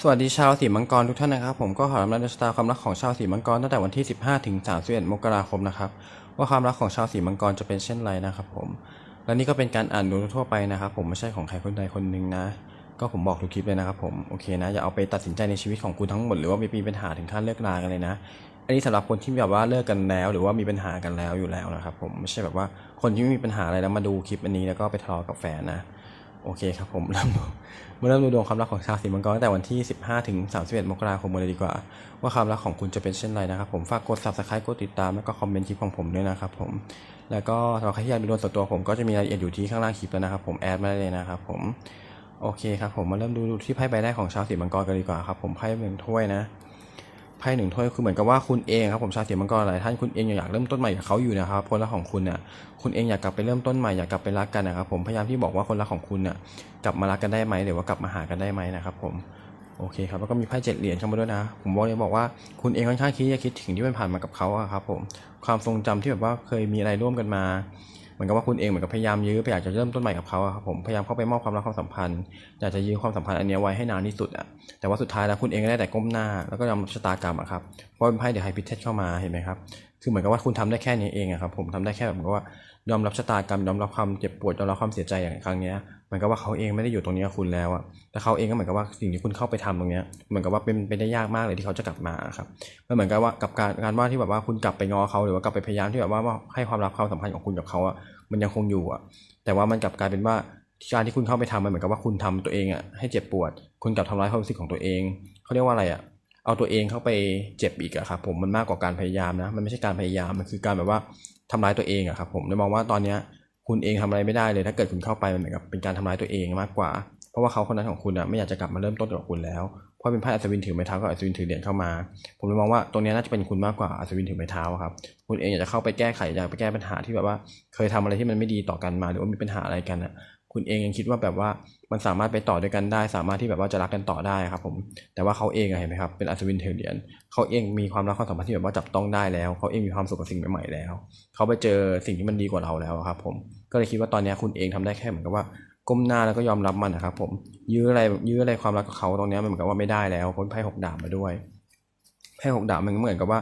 สวัสดีชาวสีมังกรทุกท่านนะครับ ผมก็ขอรำลาดชะตาความรักของชาวสีมังกรตั้งแต่วันที่ 15 ถึง 31 มกราคมนะครับ ว่าความรักของชาวสีมังกรจะเป็นเช่นไรนะครับ ผม และนี่ก็เป็นการอ่านดูทั่วไปนะครับ ผมไม่ใช่ของใครคนใดคนหนึ่งนะ ก็ผมบอกทุกคลิปเลยนะครับ ผมโอเคนะอย่าเอาไปตัดสินใจในชีวิตของคุณทั้งหมดหรือว่ามีปัญหาถึงขั้นเลิกรากันเลยนะอันนี้สำหรับคนที่แบบว่าเลิกกันแล้ว หรือว่ามีปัญหากันแล้วอยู่แล้วนะครับ ผมไม่ใช่แบบว่าคนที่ไม่มีปัญหาอะไรแล้วมาดูคลิปอันนี้แล้วก็ไปทะเลาะกับแฟนนะ โอเคครับผมเริ่มดูมาเริ่มดูดวงความรักของชาวสีมังกรตั้งแต่วันที่ 15 ถึง 31 มกราคมเลยดีกว่า ว่าความรักของคุณจะเป็นเช่นไรนะครับผมฝากกด subscribe กดติดตามแล้วก็คอมเมนต์คลิปของผมด้วยนะครับผมแล้วก็สำหรับใครที่อยากดูดวงส่วนตัวผมก็จะมีรายละเอียดอยู่ที่ข้างล่างคลิปแล้วนะครับผมแอดมาได้เลยนะครับผมโอเคครับผมมาเริ่มดูที่ไพ่ใบแรกของชาวสีมังกรกันดีกว่าครับผมไพ่หนึ่งถ้วยนะ พ่หนึ่งถ้วยคือเหมือนกับว่าคุณเองครับผมชาวสีมังกรหลายท่านคุณเองอยากเริ่มต้นใหม่กับเขาอยู่นะครับคนรักของคุณเนี่ยคุณเองอยากกลับไปเริ่มต้นใหม่อยากกลับไปรักกันนะครับผมพยายามที่บอกว่าคนรักของคุณเนี่ยกลับมารักกันได้ไหมหรือว่ากลับมาหากันได้ไหมนะครับผมโอเคครับแล้วก็มีไพ่เจ็ดเหรียญเข้ามาด้วยนะ ผมบอกเลยบอกว่าคุณเองค่อนข้างคิดจะคิดถึงที่มันผ่านมากับเขาอะครับผมความทรงจำที่แบบว่าเคยมีอะไรร่วมกันมา เหมือนกับว่าคุณเองเหมือนกับพยายามยื้อไปอยากจะเริ่มต้นใหม่กับเขาครับผมพยายามเข้าไปมอบความรักความสัมพันธ์อยากจะยื้อความสัมพันธ์อันนี้ไว้ให้นานที่สุดอะแต่ว่าสุดท้ายแล้วคุณเองก็ได้แต่ก้มหน้าแล้วก็ยอมชะตากรรมอะครับเพราะเป็นไพ่เดี๋ยวไฮพิเทสเข้ามาเห็นไหมครับ คือเหมือนกับว่าคุณทำได้แค่นี้เองอะครับผมทำได้แค่แบบว่ายอมรับชะตากรรมยอมรับความเจ็บปวดยอมรับความเสียใจอย่างครั้งเนี้ยเหมือนกับว่าเขาเองไม่ได้อยู่ตรงนี้กับคุณแล้วอะแต่เขาเองก็เหมือนกับว่าสิ่งที่คุณเข้าไปทำตรงเนี้ยเหมือนกับว่าเป็นเป็นได้ยากมากเลยที่เขาจะกลับมาครับมันเหมือนกับว่ากับการการว่าที่แบบว่าคุณกลับไปง้อเขาหรือว่ากลับไปพยายามที่แบบว่าให้ความรักความสัมพันธ์ของคุณกับเขาอะมันยังคงอยู่อะแต่ว่ามันกลับกลายเป็นว่าการที่คุณเข้าไปทำมันเหมือนกับว่าคุณทำตัวเองอะให้เจ็บปวด คุณกลับทำร้ายความรู้สึกของตัวเองเขาเรียกว่าอะไรอะ เอาตัวเองเข้าไปเจ็บอีกอะครับผมมันมากกว่าการพยายามนะ มันไม่ใช่การพยายามมันคือการแบบว่าทำร้ายตัวเองอะครับผมเลยมองว่าตอนเนี้ยคุณเองทำอะไรไม่ได้เลย ถ้าเกิดคุณเข้าไปมันเหมือนกับเป็นการทำร้ายตัวเองมากกว่า เพราะว่าเขาคนนั้นของคุณอะไม่อยากจะกลับมาเริ่มต้นกับคุณแล้วเพราะเป็นไพ่อัศวินถือไม้เท้ากับอัศวินถือเหรียญเข้ามา ผมเลยมองว่าตรงนี้น่าจะเป็นคุณมากกว่าอัศวินถือไม้เท้าครับคุณเองอยากจะเข้าไปแก้ไขอยากไปแก้ปัญหาที่แบบว่า เคยทำอะไรที่มันไม่ดีต่อกันมา หรือว่ามีปัญหาอะไรกันอะ คุณเองยังคิดว่าแบบว่ามันสามารถไปต่อด้วยกันได้ สามารถที่แบบว่าจะรักกันต่อได้ครับผมแต่ว่าเขาเองเห็นไหมครับเป็นอัศวินถือเหรียญเขาเองมีความรักความสัมพันธ์ที่แบบว่าจับต้องได้แล้วเขาเองมีความสุขกับสิ่งใหม่ๆแล้วเขาไปเจอสิ่งที่มันดีกว่าเราแล้วครับผมก็เลยคิดว่าตอนนี้คุณเองทำได้แค่เหมือนกับว่าก้มหน้าแล้วก็ยอมรับมันนะครับผมยื้ออะไรยื้ออะไรความรักกับเขาตรงนี้มันเหมือนกับว่าไม่ได้แล้วพ้นไพ่หกดาบมาด้วยไพ่หกดาบมันก็เหมือนกับว่า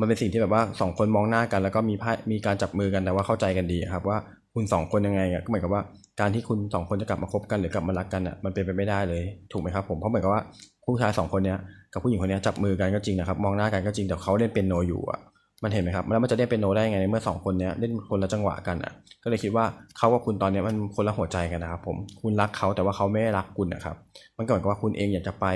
มันเป็นสิ่งที่แบบว่าสองคนมองหน้ากันแล้วก็มีไพ่มีการจับมือกันแต่ว่าเข้าใจกันดีครับว่าคุณสองคนยังไงก็เหมือนกับว่า การที่คุณสองคนจะกลับมาคบกันหรือกลับมารักกันอะมันเป็นไปไม่ได้เลยถูกไหมครับผมเพราะเหมือนกับว่าผู้ชายสองคนเนี้ยกับผู้หญิงคนเนี้ยจับมือกันก็จริงนะครับมองหน้ากันก็จริงแต่เขาเล่นเป็นโนอยู่อะมันเห็นไหมครับแล้วมันจะเล่นเป็นโนได้ไงในเมื่อสองคนเนี้ยเล่นคนละจังหวะกันอะก็เลยคิดว่าเขากับคุณตอนเนี้ยมันคนละหัวใจกันนะครับผมคุณรักเขาแต่ว่าเขาไม่รักคุณนะครับมันก็เหมือนกับว่าคุณเองอยากจะไป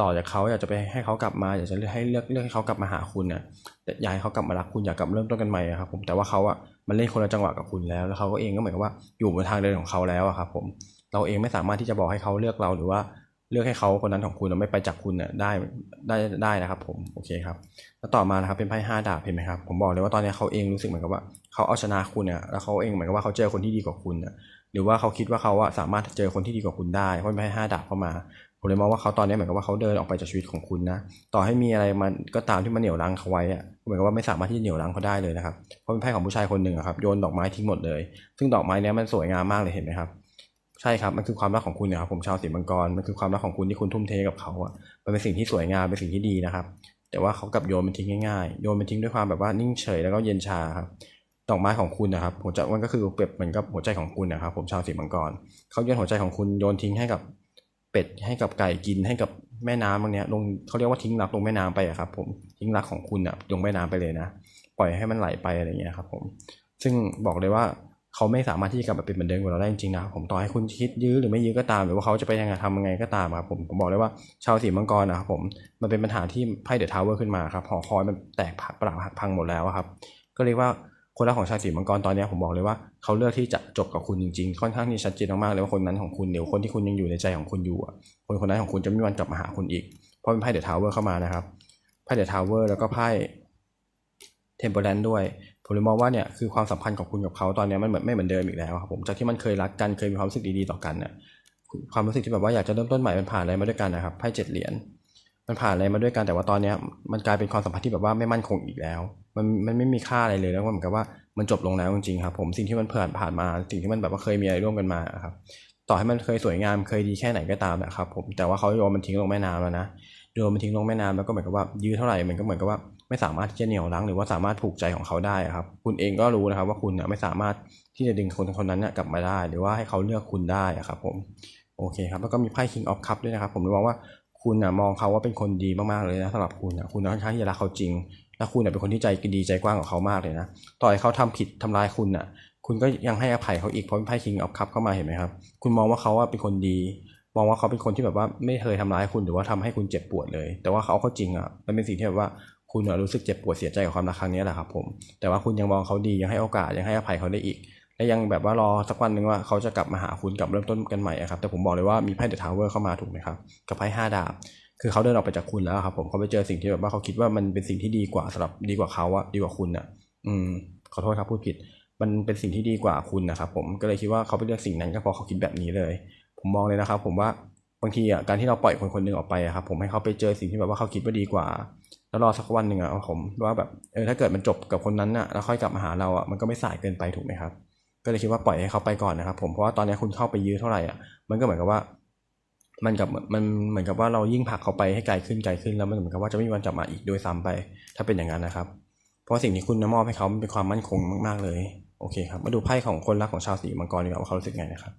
ต่อจากเขาอยากจะไปให้เขากลับมาอยากจะให้เลือกเลือกให้เขากลับมาหาคุณนะแต่อยากให้เขากลับมารักคุณอยากกลับเริ่มต้นกันใหม่ครับผมแต่ว่าเขาอะ มันเล่นคนละจังหวะกับคุณแล้ว แล้วเขาก็เองก็เหมือนกับว่าอยู่บนทางเดินของเขาแล้วอะครับผมเราเองไม่สามารถที่จะบอกให้เขาเลือกเราหรือว่าเลือกให้เขาคนนั้นของคุณไม่ไปจากคุณน่ะได้ได้ได้นะครับ ผมโอเคครับ แล้วต่อมานะครับเป็นไพ่ห้าดาบเห็นไหมครับผมบอกเลยว่าตอนนี้เขาเองรู้สึกเหมือนกับว่าเขาเอาชนะคุณเนี่ยแล้วเขาเองเหมือนกับว่าเขาเจอคนที่ดีกว่าคุณน่ะหรือว่าเขาคิดว่าเขาอะสามารถเจอคนที่ดีกว่าคุณได้เพราะเป็นไพ่ห้าดาบเข้ามา ผมเลยมองว่าเขาตอนนี้เหมือนกับว่าเขาเดินออกไปจากชีวิตของคุณนะ ต่อให้มีอะไรมันก็ตามที่มันเหนี่ยวรั้งเขาไว้อะเหมือนกับว่าไม่สามารถที่จะเหนี่ยวรั้งเขาได้เลยนะครับ เพราะเป็นไพ่ของผู้ชายคนหนึ่งอะครับโยนดอกไม้ทิ้งหมดเลย ซึ่งดอกไม้นี้มันสวยงามมากเลยเห็นไหมครับ ใช่ครับ มันคือความรักของคุณนะครับผมชาวสีมังกร มันคือความรักของคุณที่คุณทุ่มเทกับเขาอะมันเป็นสิ่งที่สวยงาม เป็นสิ่งที่ดีนะครับ แต่ว่าเขากับโยนมันทิ้งง่ายๆ โยนมันทิ้งด้วยความแบบว่านิ่งเฉยแล้วก็เย็นชาครับดอกไม้ของคุณนะครับหัวใจมันก็คือเปรียบเหมือนกับหัวใจของคุณนะครับ ผมชาวสีมังกรเขาโยนหัวใจของคุณโยนทิ้งให้กับ เป็ดให้กับไก่กินให้กับแม่น้ำบางเนี้ยลงเขาเรียกว่าทิ้งรักลงแม่น้ำไปอะครับ ผมทิ้งรักของคุณอะลงแม่น้ำไปเลยนะปล่อยให้มันไหลไปอะไรเงี้ยครับผมซึ่งบอกเลยว่าเขาไม่สามารถที่จะกลับมาเป็นเหมือนเดิมกับเราได้จริงๆนะครับผมต่อให้คุณคิดยื้อหรือไม่ยื้อก็ตาม หรือว่าเขาจะไปยังไงทำยังไงก็ตามครับผมผมบอกเลยว่าชาวสีมังกรนะครับผมมันเป็นปัญหาที่ไพ่เดอะทาวเวอร์ขึ้นมาครับหอคอยมันแตกปราบพังหมดแล้วครับ ก็เรียกว่า คนรักของชาวสีมังกรตอนนี้ผมบอกเลยว่าเขาเลือกที่จะจบกับคุณจริงๆ ค่อนข้างที่ชัดเจนมากๆเลยว่าคนนั้นของคุณเดี๋ยวคนที่คุณยังอยู่ในใจของคุณอยู่คนคนนั้นของคุณจะไม่มีวันกลับมาหาคุณอีก เพราะเป็นไพ่เดอะทาวเวอร์เข้ามานะครับไพ่เดอะทาวเวอร์แล้วก็ไพ่เทมเปอร์แลนด้วยผมเลยมองว่าเนี่ยคือความสัมพันธ์ของคุณกับเขาตอนนี้มันเหมือนไม่เหมือนเดิมอีกแล้วครับผมจากที่มันเคยรักกันเคยมีความรู้สึกดีๆต่อกันเนี่ยความรู้สึกที่แบบว่าอยากจะเริ่มต้นใหม่มันผ่านอะไรมาด้วยกันนะครับไพ่เจ็ดเหรียญ มันผ่านอะไรมาด้วยกันแต่ว่าตอนเนี้ยมันกลายเป็นความสัมพันธ์ที่แบบว่าไม่มั่นคงอีกแล้ว มันมันไม่มีค่าอะไรเลยแล้วก็เหมือนกับว่ามันจบลงแล้วจริงๆครับ ผมสิ่งที่มันผ่านผ่านมาสิ่งที่มันแบบว่าเคยมีอะไรร่วมกันมาครับ ต่อให้มันเคยสวยงามเคยดีแค่ไหนก็ตามนะครับ ผมแต่ว่าเขาโยนมันทิ้งลงแม่น้ำแล้วนะโยนมันทิ้งลงแม่น้ำแล้วก็เหมือนกับว่ายื้อเท่าไหร่มันก็เหมือนกับว่าไม่สามารถที่จะเหนี่ยวรั้งหรือว่าสามารถผูกใจของเขาได้ครับ คุณเองก็รู้นะครับ ว่าคุณน่ะไม่สามารถที่จะดึงคนคนนั้นน่ะกลับมาได้ หรือว่าให้เขาเลือกคุณได้ครับ ผมโอเคครับแล้วก็มีไพ่ King of Cup ด้วยนะครับ ผมมองว่า คุณน่ะมองเขาว่าเป็นคนดีมากๆเลยนะสำหรับคุณนะคุณค่อนข้างที่จะรักเขาจริง และคุณน่ะเป็นคนที่ใจดีใจกว้างกับเขามากเลยนะต่อให้เขาทำผิดทำร้ายคุณน่ะ คุณก็ยังให้อภัยเขาอีกเพราะไพ่ King of Cup เข้ามาเห็นไหมครับ คุณมองว่าเขาว่าเป็นคนดี มองว่าเขาเป็นคนที่แบบว่าไม่เคยทำร้ายคุณหรือว่าทำให้คุณเจ็บปวดเลย แต่ว่าเขาเขาจริงอะมันเป็นสิ่งที่แบบว่าคุณรู้สึกเจ็บปวดเสียใจกับความรักครั้งนี้แหละครับผมแต่ว่าคุณยังมองเขาดียังให้โอกาสยังให้อภัยเขาได้อีก และยังแบบว่ารอสักวันหนึ่งว่าเขาจะกลับมาหาคุณกลับเริ่มต้นกันใหม่ครับแต่ผมบอกเลยว่ามีไพ่เดอะทาวเวอร์เข้ามาถูกไหมครับกับไพ่ห้าดาบคือเขาเดินออกไปจากคุณแล้วครับผมเขาไปเจอสิ่งที่แบบว่าเขาคิดว่ามันเป็นสิ่งที่ดีกว่าสำหรับดีกว่าเขาอะดีกว่าคุณอะอืมขอโทษครับพูดผิด มันเป็นสิ่งที่ดีกว่าคุณนะครับผมก็เลยคิดว่าเขาไปเลือกสิ่งนั้นก็เพราะเขาคิดแบบนี้เลย ผมมองเลยนะครับ ผมว่าบางทีอะการที่เราปล่อยคนคนหนึ่งออกไปอะครับผมให้เขาไปเจอสิ่งที่แบบว่าเขาคิดว่าดีกว่า แล้วรอสักวันหนึ่งอะผมว่าแบบเออถ้าเกิดมันจบกับคนนั้นอะแล้วค่อยกลับมาหาเราอะมันก็ไม่สายเกินไปถูกไหมครับ ก็เลยคิดว่าปล่อยให้เขาไปก่อนนะครับผมเพราะว่าตอนนี้คุณเข้าไปยื้อเท่าไหร่อะมันก็เหมือนกับว่า มันกับมันเหมือนกับว่าเรายิ่งผลักเขาไปให้ไกลขึ้นไกลขึ้นแล้วมันเหมือนกับว่าจะไม่มีวันกลับมาอีกโดยซ้ำไป ถ้าเป็นอย่างนั้นนะครับ เพราะสิ่งที่คุณมอบให้เขามันเป็นความมั่นคงมากๆเลยโอเคครับมาดูไพ่ของคนรักของชาวสีมังกรดีกว่าว่าเขารู้สึกไงนะครับ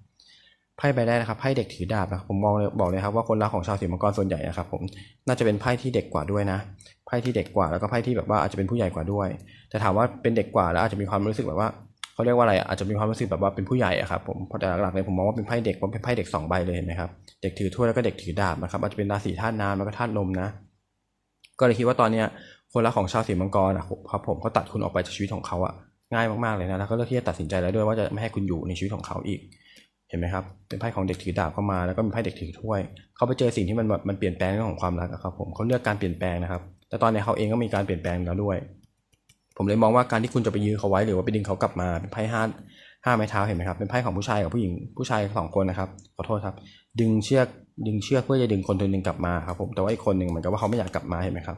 ไพ่ใบแรกนะครับไพ่เด็กถือดาบนะครับผมมองเลยบอกเลยครับว่าคนรักของชาวสีมังกรส่วนใหญ่นะครับผมน่าจะเป็นไพ่ที่เด็กกว่าด้วยนะไพ่ที่เด็กกว่าแล้วก็ไพ่ที่แบบว่าอาจจะเป็นผู้ใหญ่กว่าด้วย แต่ถามว่าเป็นเด็กกว่าแล้วอาจจะมีความรู้สึกแบบว่า เขาเรียกว่าอะไรอาจจะมีความรู้สึกแบบว่าเป็นผู้ใหญ่อะครับผมเพราะแต่หลักๆเลยผมมองว่าเป็นไพ่เด็กเพราะเป็นไพ่เด็กสองใบเลยเห็นไหมครับเด็กถือถ้วยแล้วก็เด็กถือดาบนะครับอาจจะเป็นราศีธาตุน้ำแล้วก็ธาตุลมนะ ก็เลยคิดว่าตอนเนี้ยคนรักของชาวสีมังกรนะครับผมเขาตัดคุณออกไปจากชีวิตของเขาอะง่ายมากๆเลยนะแล้วก็เลือกที่จะตัดสินใจแล้วด้วยว่าจะไม่ให้คุณอยู่ในชีวิตของเขาอีกเห็นไหมครับเป็นไพ่ของเด็กถือดาบเข้ามาแล้วก็มีไพ่เด็กถือถ้วย เขาไปเจอสิ่งที่มันแบบมันเปลี่ยนแปลงเรื่องของความรักอะครับผมเขาเลือกการเปลี่ยนแปลงนะครับ แต่ตอนนี้เขาเองก็มีการเปลี่ยนแปลงแล้วด้วย ผมเลยมองว่าการที่คุณจะไปยื้อเขาไว้หรือว่าไปดึงเขากลับมาเป็นไพ่ห้าห้าไม้เท้าเห็นไหมครับเป็นไพ่ของผู้ชายกับผู้หญิงผู้ชายสองคนนะครับขอโทษครับ ดึงเชือกดึงเชือกเพื่อจะดึงคนคนหนึ่งกลับมาครับผมแต่ว่าอีกคนหนึ่งเหมือนกับว่าเขาไม่อยากกลับมาเห็นไหมครับ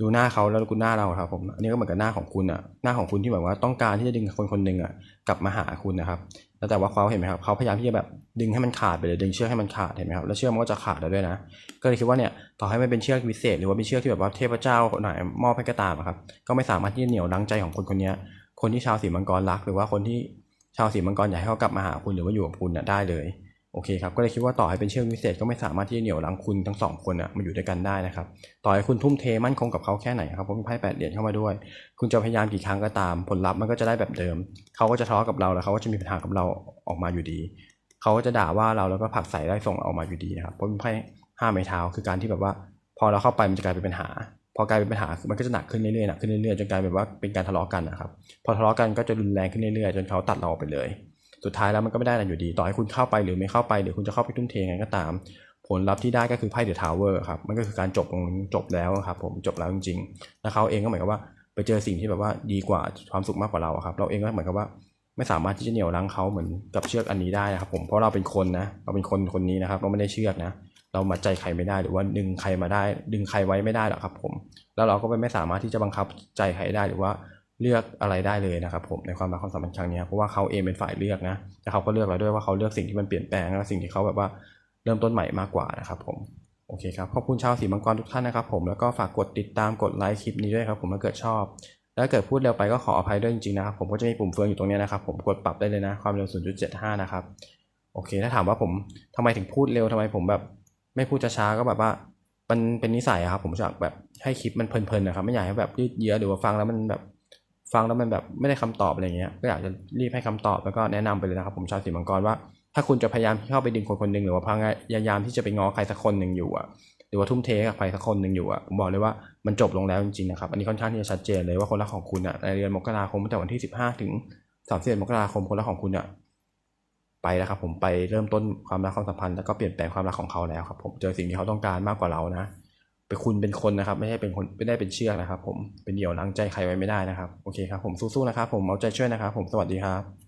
ดูหน้าเขาแล้วกูหน้าเราครับผมอันนี้ก็เหมือนกับหน้าของคุณอะหน้าของคุณที่แบบว่าต้องการที่จะดึงคนคนหนึ่งอะกลับมาหาคุณนะครับ แล้วแต่ว่าเขาเห็นไหมครับเขาพยายามที่จะแบบดึงให้มันขาดไปเลยดึงเชือกให้มันขาดเห็นไหมครับแล้วเชือกมันก็จะขาดแล้วด้วยนะ ก็เลยคิดว่าเนี่ยต่อให้มันเป็นเชือกวิเศษ หรือว่าเป็นเชือกที่แบบว่าเทพเจ้าคนไหนมอบให้ก็ตามอะครับก็ไม่สามารถที่จะเหนี่ยวรั้งใจของคนคนนี้คนที่ชาวสีมังกรรัก หรือว่าคนที่ชาวสีมังกรอยากให้เขากลับมาหาคุณหรือว่าอยู่กับคุณเนี่ยได้เลย โอเคครับก็เลยคิดว่าต่อให้เป็นเชือกวิเศษก็ไม่สามารถที่จะเหนี่ยวรังคุณทั้งสองคนอะมาอยู่ด้วยกันได้นะครับต่อให้คุณทุ่มเทมั่นคงกับเขาแค่ไหนครับเพราะมีไพ่แปดเหรียญเข้ามาด้วย คุณจะพยายามกี่ครั้งก็ตาม ผลลัพธ์มันก็จะได้แบบเดิม เขาก็จะทะเลาะกับเราแล้วเขาก็จะมีปัญหากับเราออกมาอยู่ดี เขาก็จะด่าว่าเราแล้วก็ผลักใส่ได้ส่งออกมาอยู่ดีนะครับเพราะมีไพ่ห้าไม้เท้าคือการที่แบบว่า พอเราเข้าไปมันจะกลายเป็นปัญหา พอกลายเป็นปัญหามันก็จะหนักขึ้นเรื่อยๆหนักขึ้นเรื่อยๆจนกลายเป็นว่าเป็นการทะเลาะกันนะครับพอทะเลาะกันก็จะรุนแรงขึ้นเรื่อยๆ จนเขาตัดเราออกไปเลย สุดท้ายแล้วมันก็ไม่ได้อะไรอยู่ดี ต่อให้คุณเข้าไปหรือไม่เข้าไปหรือคุณจะเข้าไปทุ่มเทยังไงก็ตาม ผลลัพธ์ที่ได้ก็คือไพ่เดอะทาวเวอร์ครับมันก็คือการจบจบแล้วครับผมจบแล้วจริงๆแล้วเขาเองก็เหมือนกับว่าไปเจอสิ่งที่แบบว่าดีกว่าความสุขมากกว่าเราครับ เราเองก็เหมือนกับว่าไม่สามารถที่จะเหนี่ยวรั้งเขาเหมือนกับเชือกอันนี้ได้นะครับ ผมเพราะเราเป็นคนนะเราเป็นคนคนนี้นะครับเราไม่ได้เชือกนะ เรามาใจใครไม่ได้หรือว่าดึงใครมาได้ ดึงใครไว้ไม่ได้หรอกครับ ผม แล้วเราก็ไม่สามารถที่จะบังคับใจใครได้หรือว่า เลือกอะไรได้เลยนะครับผมในความรักความสัมพันธ์ครั้งนี้เพราะว่าเขาเองเป็นฝ่ายเลือกนะแต่เขาก็เลือกเราด้วยว่าเขาเลือกสิ่งที่มันเปลี่ยนแปลงและสิ่งที่เขาแบบว่าเริ่มต้นใหม่มากกว่านะครับผมโอเคครับขอบคุณชาวสีมังกรทุกท่านนะครับผมแล้วก็ฝากกดติดตามกดไลค์คลิปนี้ด้วยครับผมถ้าเกิดชอบแล้วเกิดพูดเร็วไปก็ขออภัยด้วยจริงๆนะครับผมก็จะมีปุ่มเฟืองอยู่ตรงนี้นะครับผมกดปรับได้เลยนะความเร็ว 0.75 นะครับโอเคถ้าถามว่าผมทำไมถึงพูดเร็วทำไมผมแบบ ไม่พูดช้าๆก็แบบว่ามันเป็นนิสัยครับผมจะแบบให้คลิปมันเพลินๆนะครับไม่อยากให้แบบยืดเยื้อหรือว่าฟังแล้วมันแบบ ฟังแล้วมันแบบไม่ได้คำตอบอะไรเงี้ยก็อยากจะรีบให้คำตอบแล้วก็แนะนำไปเลยนะครับผมชาวสีมังกรว่า ถ้าคุณจะพยายามเข้าไปดึงคนคนหนึ่งหรือว่าพยายามที่จะไปง้อใครสักคนหนึ่งอยู่อะหรือว่าทุ่มเทกับใครสักคนหนึ่งอยู่อะผมบอกเลยว่ามันจบลงแล้วจริงๆนะครับอันนี้ค่อนข้างที่จะชัดเจนเลยว่าคนรักของคุณอะในเดือนมกราคมตั้งแต่วันที่สิบห้าถึงสามสิบเอ็ดมกราคมคนรักของคุณอะไปแล้วครับผมไปเริ่มต้นความรักความสัมพันธ์แล้วก็เปลี่ยนแปลงความรักของเขาแล้วครับผมเจอสิ่งที่เขาต้องการมากกว่าเรานะ เป็นคุณเป็นคนนะครับ ไม่ใช่เป็นคนไม่ได้เป็นเชือกนะครับ ผมเป็นเดี่ยวล้างใจใครไว้ไม่ได้นะครับโอเคครับผมสู้ๆนะครับ ผมเอาใจช่วยนะครับ ผมสวัสดีครับ